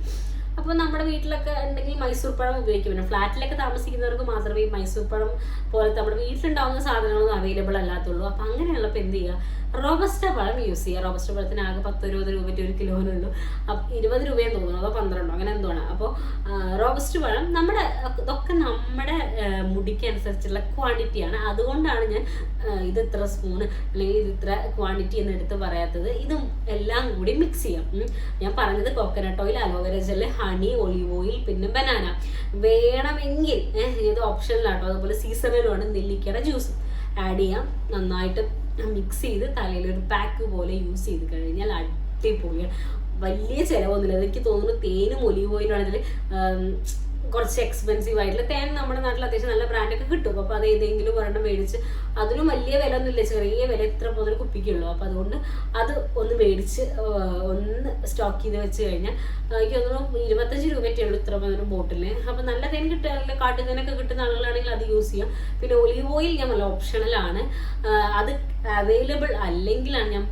അപ്പോൾ നമ്മുടെ വീട്ടിലൊക്കെ ഉണ്ടെങ്കിൽ മൈസൂർ പഴം ഉപയോഗിക്കും. പിന്നെ ഫ്ലാറ്റിലൊക്കെ താമസിക്കുന്നവർക്ക് മാത്രമേ ഈ മൈസൂർ പഴം പോലത്തെ നമ്മുടെ വീട്ടിലുണ്ടാവുന്ന സാധനങ്ങളൊന്നും അവൈലബിൾ അല്ലാത്തുള്ളൂ. അപ്പോൾ അങ്ങനെയുള്ളപ്പോൾ എന്ത് ചെയ്യുക? റോബസ്റ്റ പഴം യൂസ് ചെയ്യുക റോബസ്റ്റ പഴത്തിന് ആകെ പത്ത് ഇരുപത് രൂപയ്ക്ക് ഒരു കിലോനുള്ളൂ. അപ്പം ഇരുപത് രൂപയെന്ന് തോന്നുന്നു. അതോ പന്ത്രണ്ടോ? അങ്ങനെ എന്തോ ആണ്. അപ്പോൾ റോബസ്റ്റ് പഴം നമ്മുടെ ഇതൊക്കെ നമ്മുടെ മുടിക്ക് അനുസരിച്ചുള്ള ക്വാണ്ടിറ്റിയാണ് അതുകൊണ്ടാണ് ഞാൻ ഇത് ഇത്ര സ്പൂണ് അല്ലെങ്കിൽ ഇത് ഇത്ര ക്വാണ്ടിറ്റി എന്ന് എടുത്ത് പറയാത്തത്. ഇതും എല്ലാം കൂടി മിക്സ് ചെയ്യാം. ഞാൻ പറഞ്ഞത് coconut oil aloe vera gel honey olive oil പിന്നെ ബനാന വേണമെങ്കിൽ ഇത് ഓപ്ഷനിലാട്ടോ അതുപോലെ സീസണലുമാണ് നെല്ലിക്കയുടെ ജ്യൂസും ആഡ് ചെയ്യാം. നന്നായിട്ട് മിക്സ് ചെയ്ത് തലയിൽ ഒരു പാക്ക് പോലെ യൂസ് ചെയ്ത് കഴിഞ്ഞാൽ അടിപൊളിയാണ്. വലിയ ചിലവൊന്നുമില്ല. എനിക്ക് തോന്നുന്നു തേനും ഒലിവ് ഓയിലും ആണെങ്കിൽ കുറച്ച് എക്സ്പെൻസീവ് ആയിട്ടുള്ള തേൻ നമ്മുടെ നാട്ടിൽ അത്യാവശ്യം നല്ല ബ്രാൻഡൊക്കെ കിട്ടും. അപ്പോൾ അത് ഏതെങ്കിലും ഒരെണ്ണം മേടിച്ച് അതിനും വലിയ വില ഒന്നുമില്ല ചെറിയ വില ഇത്ര മുതൽ കുപ്പിക്കുള്ളൂ. അപ്പോൾ അതുകൊണ്ട് അത് ഒന്ന് മേടിച്ച് ഒന്ന് സ്റ്റോക്ക് ചെയ്ത് വെച്ച് കഴിഞ്ഞാൽ എനിക്ക് തോന്നുന്നു ഇരുപത്തഞ്ച് രൂപയൊക്കെ ഉള്ളൂ ഇത്ര മുതൽ ബോട്ടിലിന് അപ്പോൾ നല്ല തേൻ കിട്ടുക കാട്ടുതേനൊക്കെ കിട്ടുന്ന ആളുകളാണെങ്കിൽ അത് യൂസ് ചെയ്യാം. പിന്നെ ഒലിവ് ഓയിൽ ഞാൻ നല്ല ഓപ്ഷണലാണ് അത് അവൈലബിൾ അല്ലെങ്കിലാണ് ഞാൻ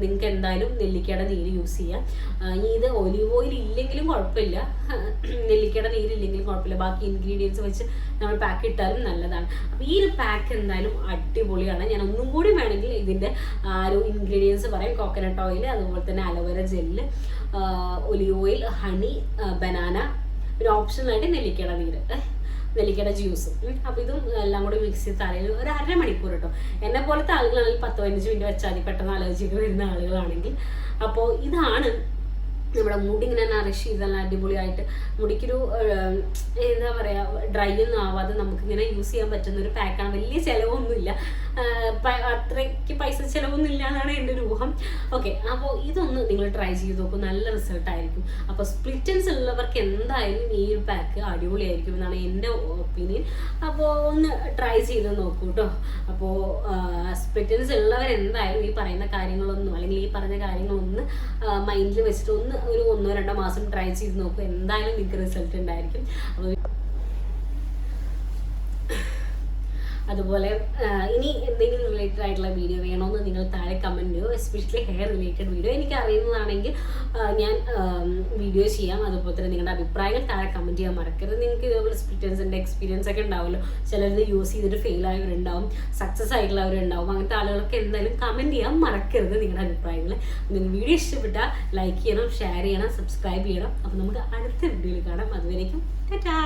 നിങ്ങൾക്ക് എന്തായാലും നെല്ലിക്കയുടെ നീര് യൂസ് ചെയ്യാം. ഇത് ഒലിവ് ഓയിൽ ഇല്ലെങ്കിലും കുഴപ്പമില്ല. നെല്ലിക്കയുടെ നീര് ഇല്ലെങ്കിലും കുഴപ്പമില്ല. ബാക്കി ഇൻഗ്രീഡിയൻസ് വെച്ച് നമ്മൾ പാക്ക് ഇട്ടാലും നല്ലതാണ്. അപ്പോൾ ഈ ഒരു പാക്ക് എന്തായാലും അടിപൊളിയാണ്. ഞാൻ ഒന്നും കൂടി വേണമെങ്കിൽ ഇതിന്റെ ആ ഒരു ഇൻഗ്രീഡിയൻസ് പറയും. കോക്കനട്ട് ഓയിൽ അതുപോലെ തന്നെ aloe vera gel olive oil honey banana പിന്നെ ഓപ്ഷനായിട്ട് നെല്ലിക്കയുടെ നീര്. നെല്ലിക്കയുടെ ജ്യൂസ് അപ്പോൾ ഇതും എല്ലാം കൂടി മിക്സ് ചെയ്ത് തലയിൽ ഒരു അര മണിക്കൂർ കേട്ടോ എന്നെ പോലത്തെ ആളുകളാണെങ്കിൽ പത്ത് പതിനഞ്ച് മിനിറ്റ് വെച്ചാൽ മതി. പെട്ടെന്ന് ആലോചിച്ച് വരുന്ന ആളുകളാണെങ്കിൽ. അപ്പോൾ ഇതാണ് നമ്മുടെ മുടി ഇങ്ങനെ നറിഷ് ചെയ്തെല്ലാം അടിപൊളിയായിട്ട് മുടിക്കൊരു എന്താ പറയുക ഡ്രൈ ഒന്നും ആവാതെ നമുക്കിങ്ങനെ യൂസ് ചെയ്യാൻ പറ്റുന്ന ഒരു പാക്കാണ് വലിയ ചിലവൊന്നുമില്ല. അത്രയ്ക്ക് പൈസ ചിലവൊന്നും ഇല്ല എന്നാണ് എന്റെ ഒരു ഊഹം. ഓക്കെ അപ്പോൾ ഇതൊന്ന് നിങ്ങൾ ട്രൈ ചെയ്ത് നോക്കും. നല്ല റിസൾട്ട് ആയിരിക്കും. അപ്പോൾ സ്പ്ലിറ്റൻസ് ഉള്ളവർക്ക് എന്തായാലും ഈ ഒരു പാക്ക് അടിപൊളിയായിരിക്കും എന്നാണ് എന്റെ ഒപ്പീനിയൻ അപ്പോൾ ഒന്ന് ട്രൈ ചെയ്ത് നോക്കൂ കേട്ടോ അപ്പോൾ സ്പ്ലിറ്റൻസ് ഉള്ളവർ എന്തായാലും ഈ പറയുന്ന കാര്യങ്ങളൊന്നും അല്ലെങ്കിൽ ഈ പറഞ്ഞ കാര്യങ്ങളൊന്ന് മൈൻഡിൽ വെച്ചിട്ട് ഒന്ന് ഒരു ഒന്നോ രണ്ടോ മാസം ട്രൈ ചെയ്ത് നോക്കും. എന്തായാലും നിങ്ങൾക്ക് റിസൾട്ട് ഉണ്ടായിരിക്കും. അപ്പോൾ അതുപോലെ ഇനി എന്തെങ്കിലും റിലേറ്റഡ് ആയിട്ടുള്ള വീഡിയോ വേണമെന്ന് നിങ്ങൾ താഴെ കമന്റ് ചെയ്യോ എസ്പെഷ്യലി ഹെയർ റിലേറ്റഡ് വീഡിയോ എനിക്ക് അറിയുന്നതാണെങ്കിൽ ഞാൻ വീഡിയോ ചെയ്യാം. അതുപോലെ തന്നെ നിങ്ങളുടെ അഭിപ്രായങ്ങൾ താഴെ കമന്റ് ചെയ്യാൻ മറക്കരുത്. നിങ്ങൾക്ക് ഇതുപോലെ സ്പിറ്റൻസിന്റെ എക്സ്പീരിയൻസ് ഒക്കെ ഉണ്ടാവുമല്ലോ. ചിലർ യൂസ് ചെയ്തിട്ട് ഫെയിൽ ആയവരുണ്ടാവും. സക്സസ് ആയിട്ടുള്ളവരുണ്ടാവും. അങ്ങനത്തെ ആളുകളൊക്കെ എന്തായാലും കമന്റ് ചെയ്യാൻ മറക്കരുത് നിങ്ങളുടെ അഭിപ്രായങ്ങൾ. നിങ്ങൾക്ക് വീഡിയോ ഇഷ്ടപ്പെട്ടാൽ ലൈക്ക് ചെയ്യണം ഷെയർ ചെയ്യണം സബ്സ്ക്രൈബ് ചെയ്യണം. അപ്പോൾ നമുക്ക് അടുത്ത വീഡിയോയിൽ കാണാം. അതുവരേക്കും ടാറ്റാ!